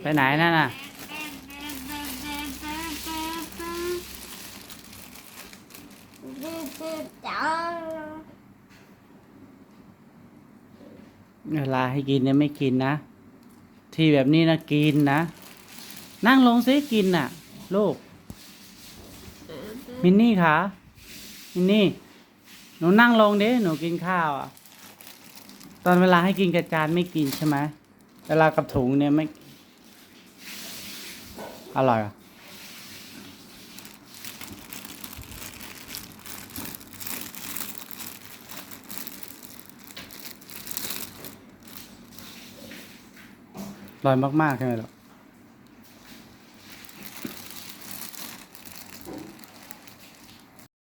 ไปไหนนั่นน่ะ เวลาให้กินเนี่ยไม่กินนะ ที่แบบนี้นะกินนะ นั่งลงซิกินน่ะ ลูก มินนี่คะมินนี่ หนูนั่งลงเด้หนูกินข้าวอะ ตอนเวลาให้กินกระจานไม่กินใช่ไหมเวลากับถุงเนี่ยไม่ อร่อยอะอร่อยมากๆใช่ไหมล่ะ